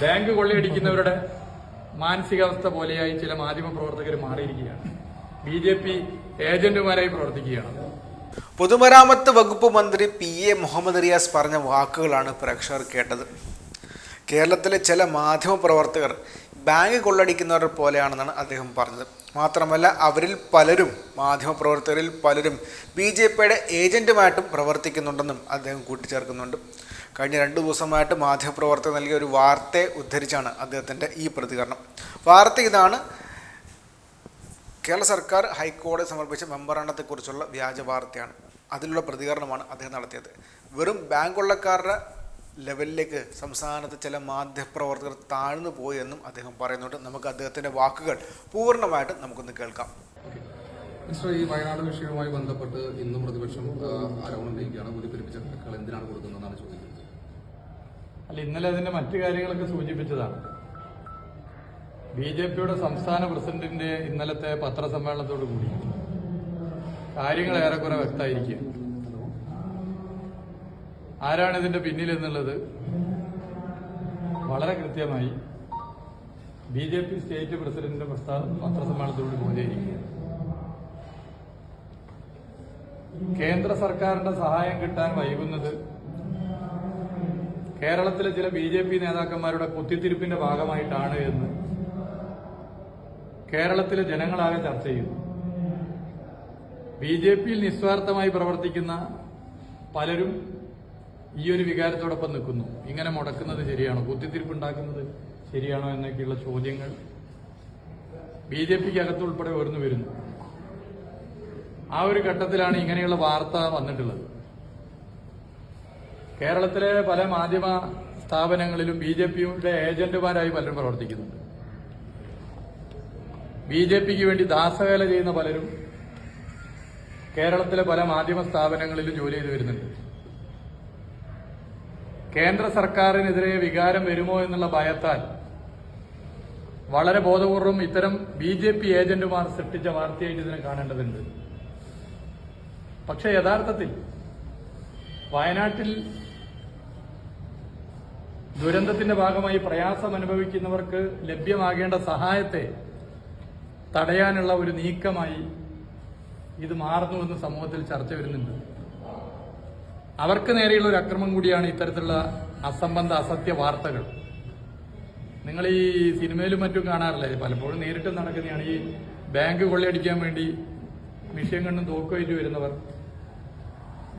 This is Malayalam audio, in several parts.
ബാങ്ക് കൊള്ളയടിക്കുന്നവരുടെ മാനസികാവസ്ഥ പോലെയായി ചില മാധ്യമ പ്രവർത്തകർ മാറിയിരിക്കുകയാണ്. ബി ജെ പി ഏജന്റുമാരായി പ്രവർത്തിക്കുകയാണ്. പൊതുമരാമത്ത് വകുപ്പ് മന്ത്രി പി എ മുഹമ്മദ് റിയാസ് പറഞ്ഞ വാക്കുകളാണ് പ്രേക്ഷകർ കേട്ടത്. കേരളത്തിലെ ചില മാധ്യമ പ്രവർത്തകർ ബാങ്ക് കൊള്ളടിക്കുന്നവർ പോലെയാണെന്നാണ് അദ്ദേഹം പറഞ്ഞത്. മാത്രമല്ല അവരിൽ പലരും മാധ്യമപ്രവർത്തകരിൽ പലരും ബി ജെ പിയുടെ ഏജന്റുമായിട്ടും പ്രവർത്തിക്കുന്നുണ്ടെന്നും അദ്ദേഹം കൂട്ടിച്ചേർക്കുന്നുണ്ട്. കഴിഞ്ഞ രണ്ട് ദിവസമായിട്ട് മാധ്യമപ്രവർത്തകർ നൽകിയ ഒരു വാർത്തയെ ഉദ്ധരിച്ചാണ് അദ്ദേഹത്തിന്റെ ഈ പ്രതികരണം. വാർത്ത ഇതാണ്. കേരള സർക്കാർ ഹൈക്കോടതി സമർപ്പിച്ച മെമ്പറാണത്തെക്കുറിച്ചുള്ള വ്യാജ വാർത്തയാണ്. അതിലുള്ള പ്രതികരണമാണ് അദ്ദേഹം നടത്തിയത്. വെറും ബാങ്ക് കൊള്ളക്കാരുടെ ലെവലിലേക്ക് സംസ്ഥാനത്ത് ചില മാധ്യമപ്രവർത്തകർ താഴ്ന്നു പോയി എന്നും അദ്ദേഹം പറയുന്നുണ്ട്. നമുക്ക് അദ്ദേഹത്തിന്റെ വാക്കുകൾ പൂർണമായിട്ട് നമുക്കൊന്ന് കേൾക്കാം. മിസ്റ്റർ ഈ വയനാട് വിഷയവുമായി ബന്ധപ്പെട്ട് ഇന്നും പ്രതിപക്ഷം ആരോപണം ഉന്നയിക്കുകയാണ്. ഊതിപ്പെരിപ്പിച്ച പിരിപ്പിച്ച എന്തിനാണ് കൊടുക്കുന്നതെന്നാണ് ചോദിക്കുന്നത് അല്ല ഇന്നലെ അതിന്റെ മറ്റു കാര്യങ്ങളൊക്കെ സൂചിപ്പിച്ചതാണ്. ബി ജെ പിയുടെ സംസ്ഥാന പ്രസിഡന്റിന്റെ ഇന്നലത്തെ പത്രസമ്മേളനത്തോടു കൂടി. കാര്യങ്ങൾ ഏറെക്കുറെ വ്യക്തമായിരിക്കുക. ആരാണ് ഇതിന്റെ പിന്നിൽ എന്നുള്ളത് വളരെ കൃത്യമായി ബി ജെ പി സ്റ്റേറ്റ് പ്രസിഡന്റിന്റെ പത്രസമ്മേളനത്തോട് ബോധിയിരിക്കുക കേന്ദ്ര സർക്കാരിന്റെ സഹായം കിട്ടാൻ വൈകുന്നത് കേരളത്തിലെ ചില ബി ജെ പി നേതാക്കന്മാരുടെ കുത്തിത്തിരിപ്പിന്റെ ഭാഗമായിട്ടാണ് എന്ന് കേരളത്തിലെ ജനങ്ങളാകെ ചർച്ച ചെയ്യുന്നു. ബി ജെ പിയിൽ നിസ്വാർത്ഥമായി പ്രവർത്തിക്കുന്ന പലരും ഈ ഒരു വികാരത്തോടൊപ്പം നിൽക്കുന്നു. ഇങ്ങനെ മുടക്കുന്നത് ശരിയാണോ? കുത്തിത്തിരിപ്പ് ഉണ്ടാക്കുന്നത് ശരിയാണോ എന്നൊക്കെയുള്ള ചോദ്യങ്ങൾ ബി ജെ പിക്ക് അകത്തുൾപ്പെടെ ഉയർന്നു വരുന്നു. ആ ഒരു ഘട്ടത്തിലാണ് ഇങ്ങനെയുള്ള വാർത്ത വന്നിട്ടുള്ളത്. കേരളത്തിലെ പല മാധ്യമ സ്ഥാപനങ്ങളിലും ബി ജെ പിയുടെ ഏജന്റുമാരായി പലരും പ്രവർത്തിക്കുന്നുണ്ട്. ബി ജെ പിക്ക് വേണ്ടി ദാസവേല ചെയ്യുന്ന പലരും കേരളത്തിലെ പല മാധ്യമ സ്ഥാപനങ്ങളിലും ജോലി ചെയ്തു വരുന്നുണ്ട്. കേന്ദ്ര സർക്കാരിനെതിരെ വികാരം വരുമോ എന്നുള്ള ഭയത്താൽ വളരെ ബോധപൂർവം ഇത്തരം ബി ജെ പി ഏജന്റുമാർ സൃഷ്ടിച്ച വാർത്തയായിട്ട് ഇതിനെ കാണേണ്ടതുണ്ട്. പക്ഷെ യഥാർത്ഥത്തിൽ വയനാട്ടിൽ ദുരന്തത്തിന്റെ ഭാഗമായി പ്രയാസം അനുഭവിക്കുന്നവർക്ക് ലഭ്യമാകേണ്ട സഹായത്തെ തടയാനുള്ള ഒരു നീക്കമായി ഇത് മാറുന്നുവെന്ന് സമൂഹത്തിൽ ചർച്ച വരുന്നുണ്ട്. അവർക്ക് നേരെയുള്ള ഒരു അക്രമം കൂടിയാണ് ഇത്തരത്തിലുള്ള അസംബന്ധ അസത്യ വാർത്തകൾ. നിങ്ങൾ ഈ സിനിമയിലും മറ്റും കാണാറില്ലേ? പലപ്പോഴും നേരിട്ട് നടക്കുന്നതാണ് ഈ ബാങ്ക് കൊള്ളയടിക്കാൻ വേണ്ടി മിഷ്യം കണ്ടും തോക്കുമായിട്ട് വരുന്നവർ.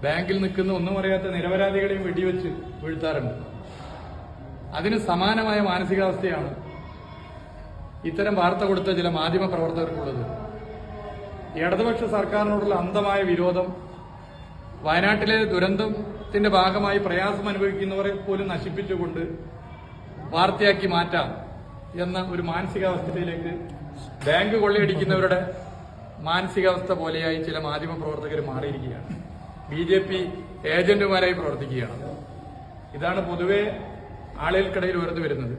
ബാങ്കിൽ നിൽക്കുന്ന ഒന്നും അറിയാത്ത നിരപരാധികളെയും വെടിവെച്ച് വീഴ്ത്താറുണ്ട്. അതിന് സമാനമായ മാനസികാവസ്ഥയാണ് ഇത്തരം വാർത്ത കൊടുത്ത ചില മാധ്യമ പ്രവർത്തകർക്കുള്ളത്. ഇടതുപക്ഷ സർക്കാരിനോടുള്ള അന്ധമായ വിരോധം വയനാട്ടിലെ ദുരന്തത്തിന്റെ ഭാഗമായി പ്രയാസം അനുഭവിക്കുന്നവരെ പോലും നശിപ്പിച്ചുകൊണ്ട് വാർത്തയാക്കി മാറ്റാം എന്ന ഒരു മാനസികാവസ്ഥയിലേക്ക് ബാങ്ക് കൊള്ളയടിക്കുന്നവരുടെ മാനസികാവസ്ഥ പോലെയായി ചില മാധ്യമ പ്രവർത്തകർ മാറിയിരിക്കുകയാണ്. ബി ജെ പി ഏജന്റുമാരായി പ്രവർത്തിക്കുകയാണ്. ഇതാണ് പൊതുവെ ആളുകൾക്കിടയിൽ ഉയർന്നു വരുന്നത്.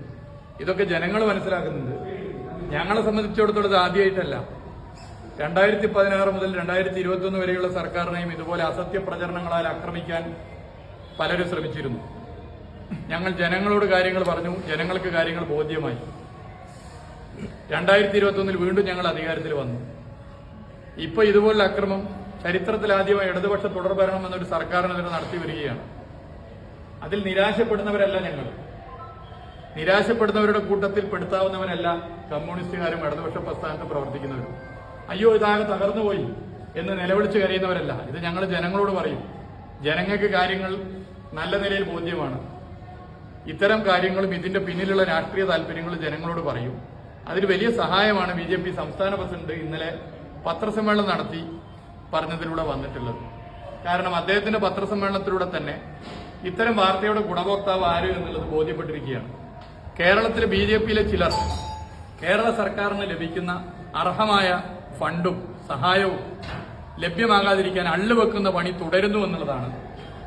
ഇതൊക്കെ ജനങ്ങൾ മനസ്സിലാക്കുന്നുണ്ട് ഞങ്ങളെ സംബന്ധിച്ചിടത്തോളം ഇത് ആദ്യമായിട്ടല്ല. രണ്ടായിരത്തി പതിനാറ് മുതൽ രണ്ടായിരത്തി ഇരുപത്തി ഒന്ന് വരെയുള്ള സർക്കാരിനെയും ഇതുപോലെ അസത്യ പ്രചരണങ്ങളാൽ ആക്രമിക്കാൻ പലരും ശ്രമിച്ചിരുന്നു. ഞങ്ങൾ ജനങ്ങളോട് കാര്യങ്ങൾ പറഞ്ഞു. ജനങ്ങൾക്ക് കാര്യങ്ങൾ ബോധ്യമായി. രണ്ടായിരത്തി ഇരുപത്തി ഒന്നിൽ വീണ്ടും ഞങ്ങൾ അധികാരത്തിൽ വന്നു. ഇപ്പൊ ഇതുപോലുള്ള അക്രമം ചരിത്രത്തിൽ ആദ്യമായി ഇടതുപക്ഷ തുടർഭരണം എന്നൊരു സർക്കാരിനെതിരെ നടത്തി വരികയാണ് അതിൽ നിരാശപ്പെടുന്നവരല്ല ഞങ്ങൾ. നിരാശപ്പെടുന്നവരുടെ കൂട്ടത്തിൽ പെടുത്താവുന്നവനല്ല കമ്മ്യൂണിസ്റ്റുകാരും ഇടതുപക്ഷ പ്രസ്ഥാനത്ത് പ്രവർത്തിക്കുന്നവർ അയ്യോ ഇതാകെ തകർന്നുപോയി എന്ന് നിലവിളിച്ച് കരയുന്നവരല്ല. ഇത് ഞങ്ങൾ ജനങ്ങളോട് പറയും. ജനങ്ങൾക്ക് കാര്യങ്ങൾ നല്ല നിലയിൽ ബോധ്യമാണ്. ഇത്തരം കാര്യങ്ങളും ഇതിന്റെ പിന്നിലുള്ള രാഷ്ട്രീയ താല്പര്യങ്ങൾ ജനങ്ങളോട് പറയും. അതിൽ വലിയ സഹായമാണ് ബി ജെ പി സംസ്ഥാന പ്രസിഡന്റ് ഇന്നലെ പത്രസമ്മേളനം നടത്തി പറഞ്ഞതിലൂടെ വന്നിട്ടുള്ളത്. കാരണം അദ്ദേഹത്തിന്റെ പത്രസമ്മേളനത്തിലൂടെ തന്നെ ഇത്തരം വാർത്തയുടെ ഗുണഭോക്താവ് ആര് എന്നുള്ളത് ബോധ്യപ്പെട്ടിരിക്കുകയാണ്. കേരളത്തിലെ ബി ജെ പിയിലെ ചിലർ കേരള സർക്കാരിന് ലഭിക്കുന്ന അർഹമായ ഫണ്ടും സഹായവും ലഭ്യമാകാതിരിക്കാൻ അള്ളുവെക്കുന്ന പണി തുടരുന്നു എന്നുള്ളതാണ്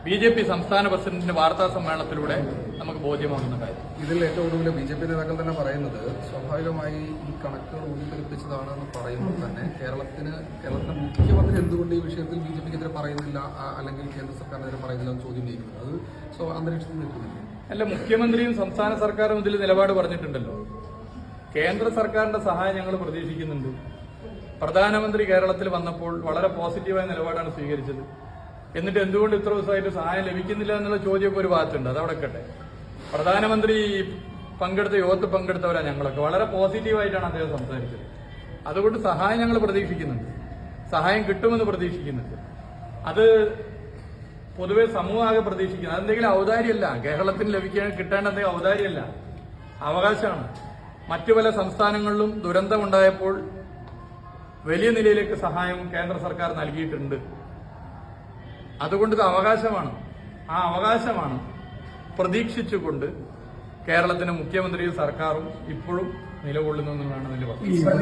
ബി ജെ പി സംസ്ഥാന പ്രസിഡന്റിന്റെ വാർത്താ സമ്മേളനത്തിലൂടെ നമുക്ക് ബോധ്യമാകുന്ന കാര്യം. ഇതിൽ ഏറ്റവും ഒടുവിൽ ബി ജെ പി നേതാക്കൾ തന്നെ പറയുന്നത് സ്വാഭാവികമായി ഈ കണക്കുകൾ ഊതിപ്പെരിപ്പിച്ചതാണെന്ന് പറയുമ്പോൾ തന്നെ കേരളത്തിന് കേരളത്തിലെ മുഖ്യമന്ത്രി എന്തുകൊണ്ട് ഈ വിഷയത്തിൽ ബി ജെ പിക്കെതിരെ പറയുന്നില്ല അല്ലെങ്കിൽ കേന്ദ്ര സർക്കാരിനെതിരെ പറയുന്നില്ല എന്ന് ചോദ്യം ചെയ്യുന്നത് അത് സോ അന്തരീക്ഷത്തിൽ നിൽക്കുന്നില്ല? അല്ല മുഖ്യമന്ത്രിയും സംസ്ഥാന സർക്കാരും ഇതിൽ നിലപാട് പറഞ്ഞിട്ടുണ്ടല്ലോ. കേന്ദ്ര സർക്കാരിന്റെ സഹായം ഞങ്ങൾ പ്രതീക്ഷിക്കുന്നുണ്ട്. പ്രധാനമന്ത്രി കേരളത്തിൽ വന്നപ്പോൾ വളരെ പോസിറ്റീവായ നിലപാടാണ് സ്വീകരിച്ചത്. എന്നിട്ട് എന്തുകൊണ്ട് ഇത്ര ദിവസമായിട്ട് സഹായം ലഭിക്കുന്നില്ല എന്നുള്ള ചോദ്യമൊക്കെ ഒരു ഭാഗത്തുണ്ട് അത് അവിടെക്കട്ടെ പ്രധാനമന്ത്രി പങ്കെടുത്ത യോഗത്തിൽ പങ്കെടുത്തവരാണ് ഞങ്ങളൊക്കെ. വളരെ പോസിറ്റീവായിട്ടാണ് അദ്ദേഹം സംസാരിച്ചത്. അതുകൊണ്ട് സഹായം ഞങ്ങൾ പ്രതീക്ഷിക്കുന്നുണ്ട്. സഹായം കിട്ടുമെന്ന് പ്രതീക്ഷിക്കുന്നുണ്ട്. അത് പൊതുവെ സമൂഹമാകെ പ്രതീക്ഷിക്കുന്നത്. അതെന്തെങ്കിലും ഔദാര്യമല്ല. കേരളത്തിന് ലഭിക്കാൻ കിട്ടേണ്ട എന്തെങ്കിലും ഔദാര്യമല്ല. അവകാശമാണ്. മറ്റു പല സംസ്ഥാനങ്ങളിലും ദുരന്തമുണ്ടായപ്പോൾ വലിയ നിലയിലേക്ക് സഹായം കേന്ദ്ര സർക്കാർ നൽകിയിട്ടുണ്ട്. അതുകൊണ്ട് അവകാശമാണ്. ആ അവകാശമാണ് പ്രതീക്ഷിച്ചുകൊണ്ട് കേരളത്തിന് മുഖ്യമന്ത്രിയും സർക്കാരും ഇപ്പോഴും നിലകൊള്ളുന്നു എന്നുള്ളതാണ് അതിന്റെ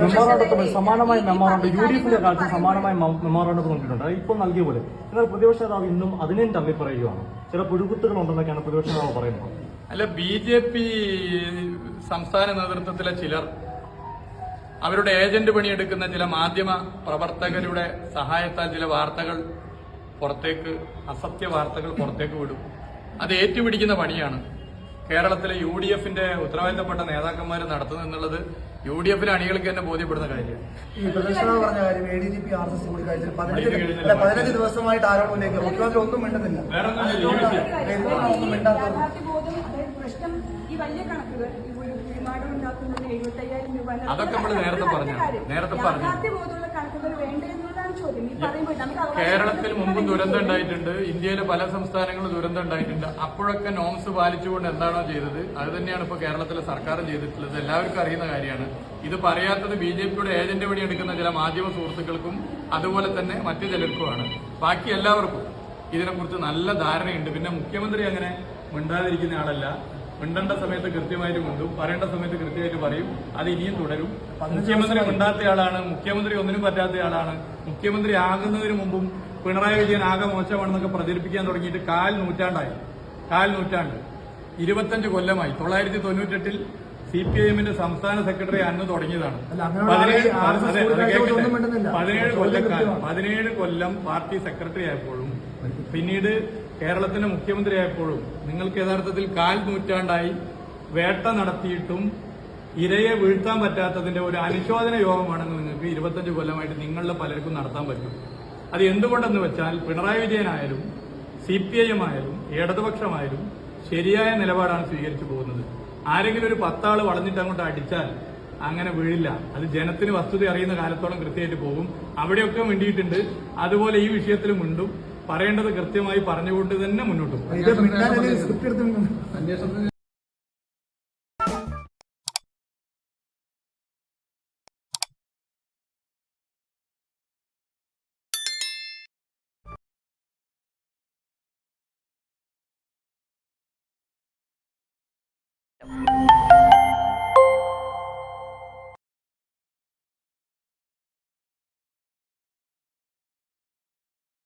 മെമ്മോറാണ്ടത്തിൽ സമാനമായ മെമ്മോറാണ്ടം യു ഡി എഫിന്റെ കാലത്ത് സമാനമായ മെമ്മോറാണ്ടം നൽകിയിട്ടുണ്ട് ഇപ്പോൾ നൽകിയ പോലെ. എന്നാൽ പ്രതിപക്ഷ നേതാവ് ഇന്നും അതിനെയും തള്ളിപ്പറയുകയാണ് ചില പുഴുകുത്തുകൾ ഉണ്ടെന്നൊക്കെയാണ് പ്രതിപക്ഷ നേതാവ് പറയുന്നത്. അല്ല ബി ജെ പി സംസ്ഥാന നേതൃത്വത്തിലെ ചിലർ അവരുടെ ഏജന്റ് പണിയെടുക്കുന്ന ചില മാധ്യമ പ്രവർത്തകരുടെ സഹായത്താൽ ചില വാർത്തകൾ പുറത്തേക്ക് അസത്യ വാർത്തകൾ പുറത്തേക്ക് വിടും. അത് ഏറ്റുപിടിക്കുന്ന പണിയാണ്. കേരളത്തിലെ യു ഡി എഫിന്റെ ഉത്തരവാദിത്തപ്പെട്ട നേതാക്കന്മാർ നടത്തുന്നു എന്നുള്ളത് യു ഡി എഫിലെ അണികൾക്ക് തന്നെ ബോധ്യപ്പെടുന്ന കാര്യമാണ്. ഈ പറഞ്ഞ കാര്യം A D G P R S S കൂടിക്കാഴ്ചയിൽ പതിനഞ്ച് അല്ല, പതിനഞ്ച് ദിവസമായിട്ട് ആരോടും ഉന്നയിക്കുക മുഖ്യമന്ത്രി ഒന്നും മിണ്ടുന്നില്ല. മിണ്ടാത്തത്? അതൊക്കെ നമ്മൾ നേരത്തെ പറഞ്ഞു. നേരത്തെ പറഞ്ഞു. കേരളത്തിൽ മുമ്പ് ദുരന്തം ഉണ്ടായിട്ടുണ്ട്. ഇന്ത്യയിലെ പല സംസ്ഥാനങ്ങളും ദുരന്തം ഉണ്ടായിട്ടുണ്ട്. അപ്പോഴൊക്കെ നോംസ് പാലിച്ചുകൊണ്ട് എന്താണോ ചെയ്തത്? അത് തന്നെയാണ് ഇപ്പോൾ കേരളത്തിലെ സർക്കാർ ചെയ്തിട്ടുള്ളത്. എല്ലാവർക്കും അറിയുന്ന കാര്യമാണ്. ഇത് പറയാത്തത് ബി ജെ പിയുടെ ഏജന്റ് വഴി എടുക്കുന്ന ചില മാധ്യമ സുഹൃത്തുക്കൾക്കും അതുപോലെ തന്നെ മറ്റു ചിലർക്കുമാണ്. ബാക്കി എല്ലാവർക്കും ഇതിനെക്കുറിച്ച് നല്ല ധാരണയുണ്ട്. പിന്നെ മുഖ്യമന്ത്രി അങ്ങനെ മിണ്ടാതിരിക്കുന്ന ആളല്ല. മിണ്ടേണ്ട സമയത്ത് കൃത്യമായിട്ട് മിണ്ടും പറയേണ്ട സമയത്ത് കൃത്യമായിട്ട് പറയും. അത് ഇനിയും തുടരും. മുഖ്യമന്ത്രി മിണ്ടാത്തയാളാണ് മുഖ്യമന്ത്രി ഒന്നിനും പറ്റാത്തയാളാണ് മുഖ്യമന്ത്രി ആകുന്നതിന് മുമ്പും പിണറായി വിജയൻ ആകെ മോശമാണെന്നൊക്കെ പ്രചരിപ്പിക്കാൻ തുടങ്ങിയിട്ട് കാൽ നൂറ്റാണ്ടായി. കാൽ നൂറ്റാണ്ട്. ഇരുപത്തഞ്ച് കൊല്ലമായി. തൊള്ളായിരത്തി തൊണ്ണൂറ്റെട്ടിൽ സി പി ഐ എമ്മിന്റെ സംസ്ഥാന സെക്രട്ടറി അന്ന് തുടങ്ങിയതാണ് പതിനേഴ് കൊല്ലം കൊല്ലക്കാലം പതിനേഴ് കൊല്ലം പാർട്ടി സെക്രട്ടറി ആയപ്പോഴും പിന്നീട് കേരളത്തിന്റെ മുഖ്യമന്ത്രിയായപ്പോഴും നിങ്ങൾക്ക് യഥാർത്ഥത്തിൽ കാൽ നൂറ്റാണ്ടായി വേട്ട നടത്തിയിട്ടും ഇരയെ വീഴ്ത്താൻ പറ്റാത്തതിന്റെ ഒരു അനുശോചന യോഗമാണെന്ന് നിങ്ങൾക്ക് ഇരുപത്തഞ്ച് കൊല്ലമായിട്ട് നിങ്ങളുടെ പലർക്കും നടത്താൻ പറ്റും. അത് എന്തുകൊണ്ടെന്ന് വെച്ചാൽ പിണറായി വിജയനായാലും സി പി ഐ എം ആയാലും ഇടതുപക്ഷമായാലും ശരിയായ നിലപാടാണ് സ്വീകരിച്ചു പോകുന്നത്. ആരെങ്കിലും ഒരു പത്താൾ വളഞ്ഞിട്ട് അങ്ങോട്ട് അടിച്ചാൽ അങ്ങനെ വീഴില്ല. അത് ജനത്തിന് വസ്തുത അറിയുന്ന കാലത്തോളം കൃത്യമായിട്ട് പോകും. അവിടെയൊക്കെ മിണ്ടിയിട്ടുണ്ട്. അതുപോലെ ഈ വിഷയത്തിലും മിണ്ടും. പറയേണ്ടത് കൃത്യമായി പറഞ്ഞുകൊണ്ട് തന്നെ മുന്നോട്ട് പോകും.